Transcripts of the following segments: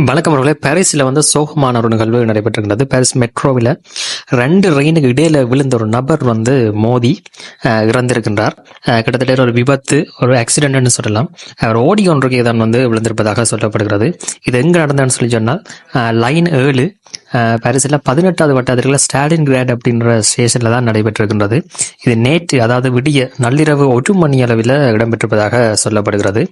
வணக்கம் அவர்களே. பாரிஸில் வந்து சோகமான ஒரு நிகழ்வு நடைபெற்றிருக்கிறது. பாரிஸ் மெட்ரோவில் ரெண்டு ரெயினுக்கு இடையில விழுந்த ஒரு நபர் வந்து மோதி அஹ், இறந்திருக்கின்றார். கிட்டத்தட்ட ஒரு விபத்து ஒரு ஆக்சிடென்ட்னு சொல்லலாம். அவர் ஓடி ஒன்றுக்கே தான் வந்து விழுந்திருப்பதாக சொல்லப்படுகிறது. இது எங்கே நடந்ததுன்னு சொல்லி சொன்னால் லைன் ஏழு பாரிஸில் பதினெட்டாவது வட்டாரத்தில் ஸ்டாலின் கிராட் அப்படின்ற ஸ்டேஷனில் தான் நடைபெற்றிருக்கின்றது. இது நேற்று அதாவது விடிய நள்ளிரவு ஒரு மணி அளவில் இடம்பெற்றிருப்பதாக சொல்லப்படுகிறது.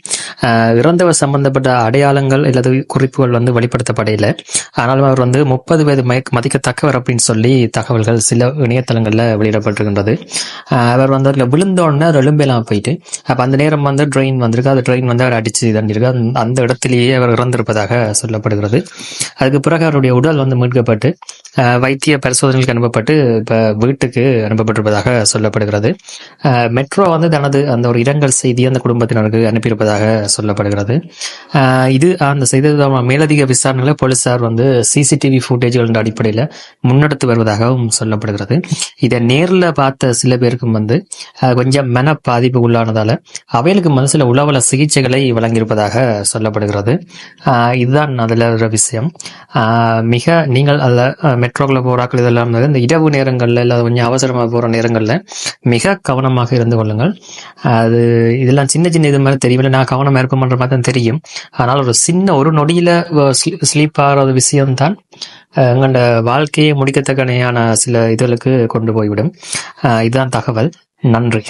இறந்தவர் சம்பந்தப்பட்ட அடையாளங்கள் அல்லது குறிப்புகள் வந்து வெளிப்படுத்தப்படையில ஆனாலும் அவர் வந்து முப்பது வயது மயக்க மதிக்கத்தக்கவர் அப்படின்னு சொல்லி தகவல்கள் சில இணையதளங்களில் வெளியிடப்பட்டிருக்கின்றது. அவர் வந்து அதில் விழுந்தோடனே அவர் எலும்பெல்லாம் போயிட்டு அப்போ அந்த நேரம் வந்து ட்ரெயின் வந்திருக்கு. அந்த ட்ரெயின் வந்து அவர் அடிச்சு தண்டிருக்கு. அந்த- அந்த இடத்திலேயே அவர் இறந்திருப்பதாக சொல்லப்படுகிறது. அதுக்கு பிறகு அவருடைய உடல் வந்து மீட்கப்பட்டு வைத்திய பரிசோதனைகளுக்கு அனுப்பப்பட்டு இப்போ வீட்டுக்கு அனுப்பப்பட்டிருப்பதாக சொல்லப்படுகிறது. மெட்ரோ வந்து தனது அந்த ஒரு இரங்கல் செய்தி அந்த குடும்பத்தினருக்கு அனுப்பியிருப்பதாக சொல்லப்படுகிறது. இது அந்த செய்தி மேலதிக விசாரணைகளை போலீசார் வந்து சிசிடிவி ஃபுட்டேஜ்களின் அடிப்படையில் முன்னெடுத்து வருவதாகவும் சொல்லப்படுகிறது. இதை நேரில் பார்த்த சில பேருக்கும் வந்து கொஞ்சம் மன பாதிப்பு உள்ளானதால் அவைகளுக்கு மனசுல உளவல சிகிச்சைகளை வழங்கியிருப்பதாக சொல்லப்படுகிறது. இதுதான் அதில் ஒரு விஷயம். மிக நீங்கள் அதில் மெட்ரோக்குள்ள போகிறாக்கள் இதெல்லாம் வந்து இந்த இரவு நேரங்களில் இல்லை கொஞ்சம் அவசரமாக போகிற நேரங்களில் மிக கவனமாக இருந்து கொள்ளுங்கள். அது இதெல்லாம் சின்ன சின்ன இது மாதிரி தெரியவில்லை. நான் கவனமாக பண்ணுற மாதிரி தான் தெரியும். ஆனால் ஒரு சின்ன ஒரு நொடியில் ஸ்லீப் ஆகிற விஷயம்தான் எங்கள்ட வாழ்க்கையை முடிக்கத்தக்கனையான சில இதுகளுக்கு கொண்டு போய்விடும். இதுதான் தகவல். நன்றி.